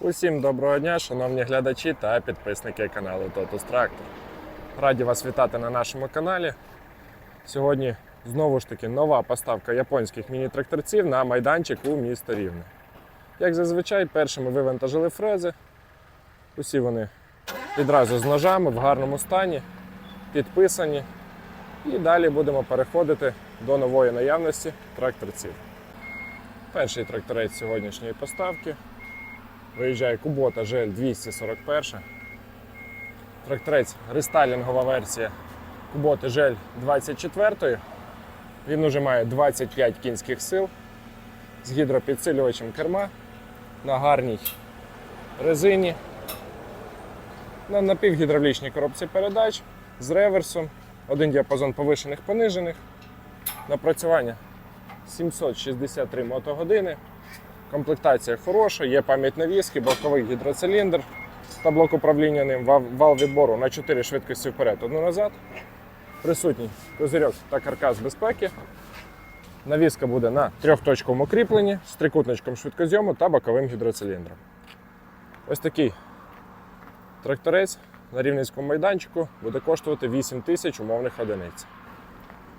Усім доброго дня, шановні глядачі та підписники каналу Totus Tractor. Раді вас вітати на нашому каналі. Сьогодні знову ж таки нова поставка японських міні-тракторців на майданчик у місто Рівне. Як зазвичай, першими вивантажили фрези. Усі вони відразу з ножами в гарному стані, підписані. І далі будемо переходити до нової наявності тракторців. Перший тракторець сьогоднішньої поставки Виїжджає Кубота GL 241. Тракторець рестайлінгова версія Куботи GL 24. Він уже має 25 кінських сил з гідропідсилювачем керма на гарній резині. На напівгідравлічній коробці передач з реверсом, один діапазон повишених понижених. Напрацювання 763 мотогодини. Комплектація хороша, є пам'ять навіски, боковий гідроциліндр та блок управління ним, вал- відбору на 4 швидкості вперед, одну назад. Присутній козирьок та каркас безпеки. Навіска буде на трьохточковому кріпленні з трикутничком швидкозйому та боковим гідроциліндром. Ось такий тракторець на рівненському майданчику буде коштувати 8 тисяч умовних одиниць.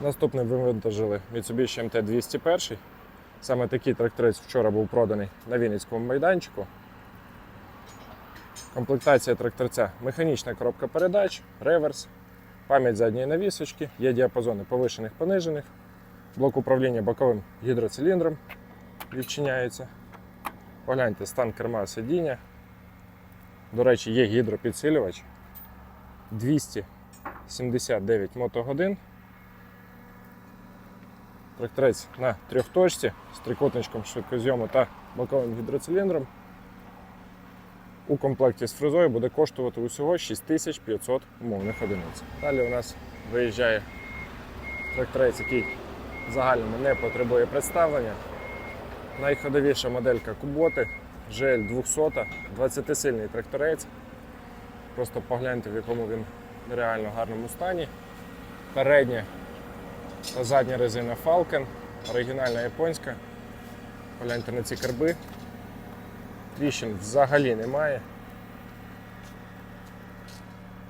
Наступним вивантажили Mitsubishi MT-201. Саме такий тракторець вчора був проданий на Вінницькому майданчику. Комплектація тракторця механічна коробка передач, реверс, пам'ять задньої навісочки, є діапазони повишених понижених, блок управління боковим гідроциліндром відчиняється. Погляньте стан керма сидіння. До речі, є гідропідсилювач 279 мотогодин. Тракторець на трьохточці з трикутничком швидкозйому та боковим гідроциліндром. У комплекті з фрезою буде коштувати усього 6500 умовних одиниць. Далі у нас виїжджає тракторець, який загальному не потребує представлення. Найходовіша моделька Куботи GL 200, 20-сильний тракторець. Просто погляньте, в якому він реально гарному стані. Переднє задня резина Falcon, оригінальна японська. Погляньте на ці карби. Тріщин взагалі немає.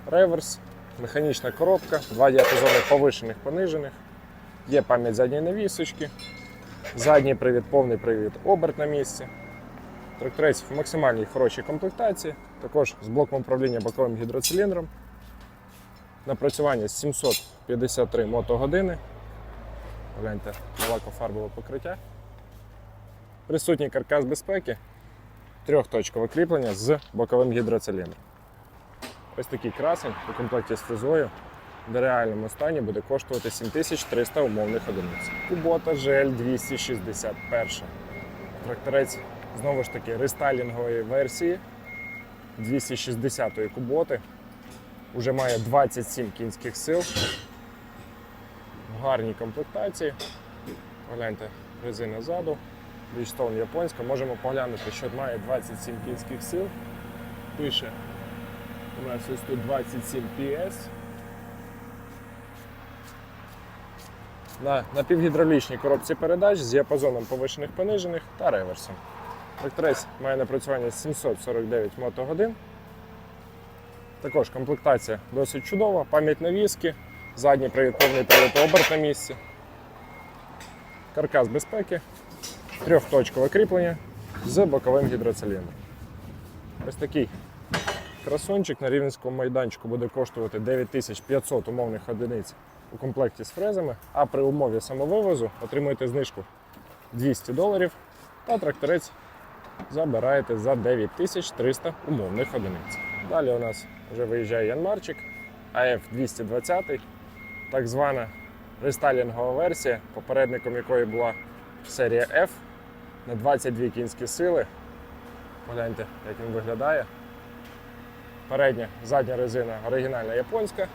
Реверс, механічна коробка, два діапазони повишених, понижених. Є пам'ять задньої навісочки, задній привід, повний привід, оберт на місці. Тракторець в максимальній хорошій комплектації, також з блоком управління боковим гідроциліндром. Напрацювання 753 мотогодини. Гляньте, лакофарбове покриття. Присутній каркас безпеки, трьохточкове кріплення з боковим гідроциліндром. Ось такий красень у комплекті з фрезою в реальному стані буде коштувати 7300 умовних одиниць. Кубота GL 261. Тракторець знову ж таки рестайлінгової версії 260-ї куботи. Уже має 27 кінських сил гарній комплектації. Погляньте, резина ззаду, Bridgestone японська. Можемо поглянути, що має 27 кінських сил. Пише у нас ось тут 27 PS. На напівгідравлічній коробці передач з діапазоном повишених понижених та реверсом. Тракторець має напрацювання 749 мотогодин. Також комплектація досить чудова, пам'ять навіски, задній привід, повний привід оберт на місці, каркас безпеки, трьохточкове кріплення з боковим гідроциліндром. Ось такий красунчик на рівненському майданчику буде коштувати 9500 умовних одиниць у комплекті з фрезами, а при умові самовивозу отримуєте знижку 200 доларів та тракторець забираєте за 9300 умовних одиниць. Далі у нас вже виїжджає Янмарчик АФ 220, так звана рестайлінгова версія, попередником якої була серія F на 22 кінські сили. Погляньте, як він виглядає. Передня, задня резина оригінальна японська.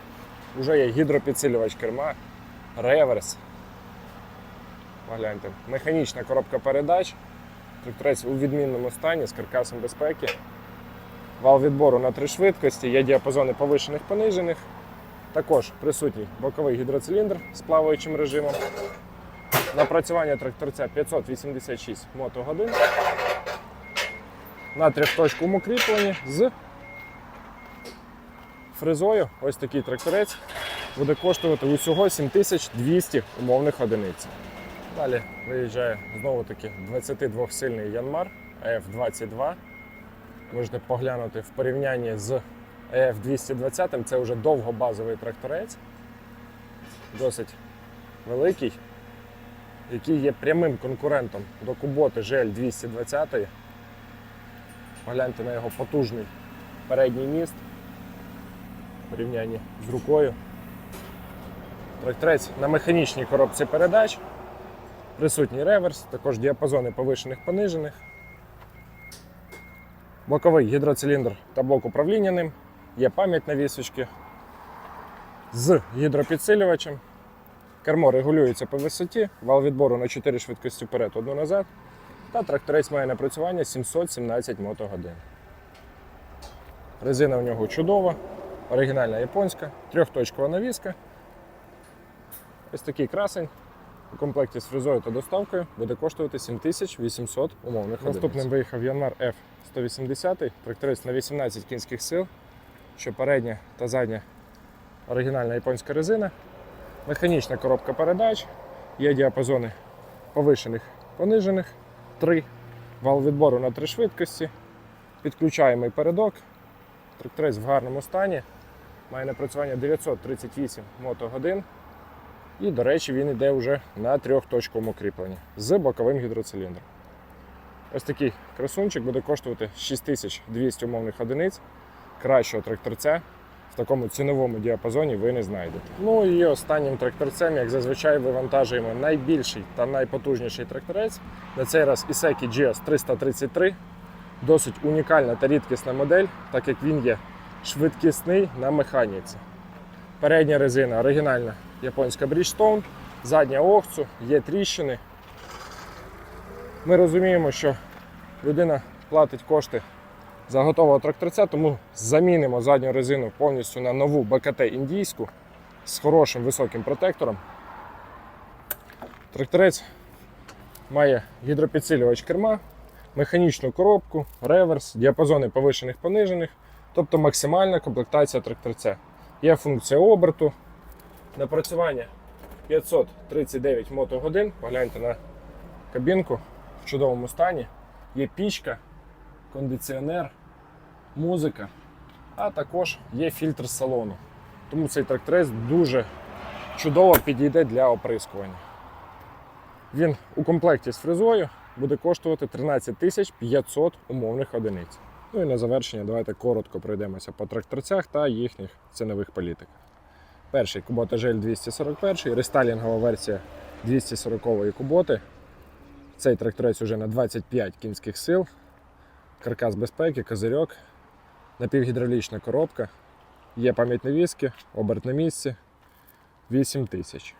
Вже є гідропідсилювач керма, реверс. Погляньте, механічна коробка передач. Тракторець у відмінному стані з каркасом безпеки. Вал відбору на три швидкості, є діапазони повишених понижених. Також присутній боковий гідроциліндр з плаваючим режимом. Напрацювання тракторця 586 мотогодин. на трьохточковому кріпленні з фрезою. Ось такий тракторець буде коштувати усього 7200 умовних одиниць. Далі виїжджає знову таки 22-сильний Янмар F22. Можете поглянути в порівнянні з EF220, це вже довгобазовий тракторець, досить великий, який є прямим конкурентом до Куботи GL220. Погляньте на його потужний передній міст в порівнянні з рукою. Тракторець на механічній коробці передач, присутній реверс, також діапазони повишених понижених, боковий гідроциліндр та блок управління ним, є пам'ять на вісочки з гідропідсилювачем. Кермо регулюється по висоті, вал відбору на 4 швидкості вперед, одну назад. Та тракторець має напрацювання 717 мотогодин. Резина у нього чудова, оригінальна японська, трьохточкова навіска. Ось такий красень у комплекті з фрезою та доставкою буде коштувати 7800 умовних. Наступним виїхав Янмар F180, тракторець на 18 кінських сил, що передня та задня оригінальна японська резина, механічна коробка передач, є діапазони повишених, понижених, 3, вал відбору на 3 швидкості, підключаємий передок, тракторець в гарному стані, має напрацювання 938 мотогодин. І, до речі, він йде вже на трьохточковому кріпленні з боковим гідроциліндром. Ось такий красунчик буде коштувати 6200 умовних одиниць. Кращого тракторця в такому ціновому діапазоні ви не знайдете. Ну і останнім тракторцем, як зазвичай, вивантажуємо найбільший та найпотужніший тракторець. На цей раз Iseki GS 333. Досить унікальна та рідкісна модель, так як він є швидкісний на механіці. Передня резина оригінальна японська Bridgestone, задня охцу, є тріщини. Ми розуміємо, що людина платить кошти за готового тракторця, тому замінимо задню резину повністю на нову БКТ індійську з хорошим високим протектором. Тракторець має гідропідсилювач керма, механічну коробку, реверс, діапазони повишених понижених, тобто максимальна комплектація тракторця. Є функція оберту, напрацювання 539 мотогодин. Погляньте на кабінку в чудовому стані. Є пічка, кондиціонер, музика, а також є фільтр салону. Тому цей тракторець дуже чудово підійде для оприскування. Він у комплекті з фрезою буде коштувати 13 500 умовних одиниць. Ну і на завершення давайте коротко пройдемося по тракторцях та їхніх цінових політиках. Перший Kubota GL 241, рестайлінгова версія 240-ї Куботи. Цей тракторець уже на 25 кінських сил, каркас безпеки, козирьок, напівгідравлічна коробка, є пам'ять навіски, оберт на місці 8 тисяч.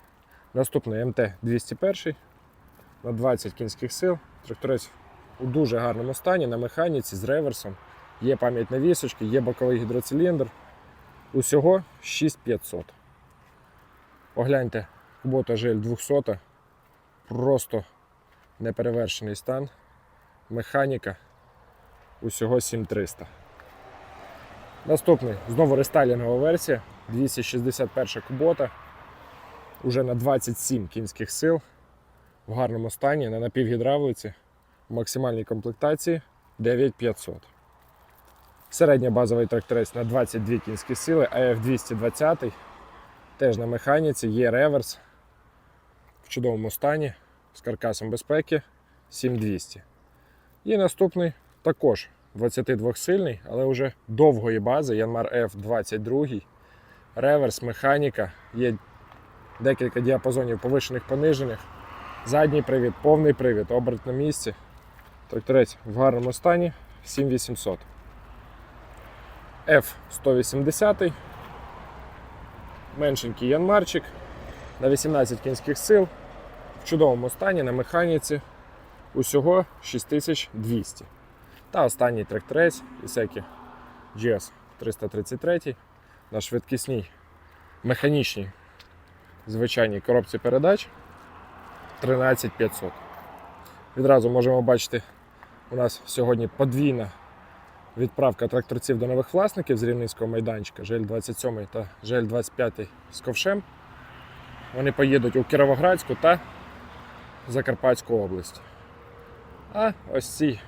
Наступний МТ 201 на 20 кінських сил. Тракторець у дуже гарному стані на механіці з реверсом. Є пам'ять на вісочки, є боковий гідроциліндр. Усього 6500. Погляньте, Kubota GL 200. Просто неперевершений стан. Механіка усього 7300. Наступний знову рестайлінгова версія 261 Kubota. Уже на 27 кінських сил. В гарному стані на напівгідравлиці в максимальній комплектації 9500. Середньо базовий тракторець на 22 кінські сили, AF 220 теж на механіці, є реверс в чудовому стані з каркасом безпеки 7200. І наступний також 22 сильний, але вже довгої бази Yanmar F22. Реверс, механіка, є декілька діапазонів повишених понижених. Задній привід, повний привід, оберт на місці. Тракторець в гарному стані 7800. F180. Меншенький янмарчик на 18 кінських сил. В чудовому стані на механіці. Усього 6200. Та останній тракторець Iseki GS 333 на швидкісній механічній звичайній коробці передач 13500. Відразу можемо бачити, у нас сьогодні подвійна відправка тракторців до нових власників з рівненського майданчика ЖЛ 27 та ЖЛ 25 з ковшем. Вони поїдуть у Кіровоградську та Закарпатську область. А ось ці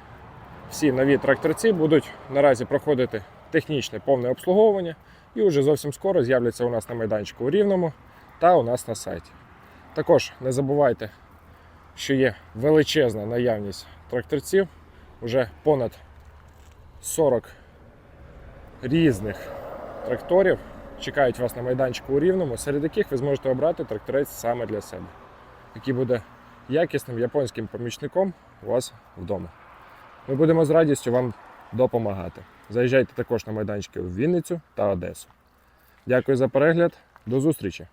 всі нові тракторці будуть наразі проходити технічне повне обслуговування і вже зовсім скоро з'являться у нас на майданчику у Рівному та у нас на сайті. Також не забувайте, що є величезна наявність тракторців, уже понад 40 різних тракторів чекають вас на майданчику у Рівному, серед яких ви зможете обрати тракторець саме для себе, який буде якісним японським помічником у вас вдома. Ми будемо з радістю вам допомагати. Заїжджайте також на майданчики в Вінницю та Одесу. Дякую за перегляд. До зустрічі!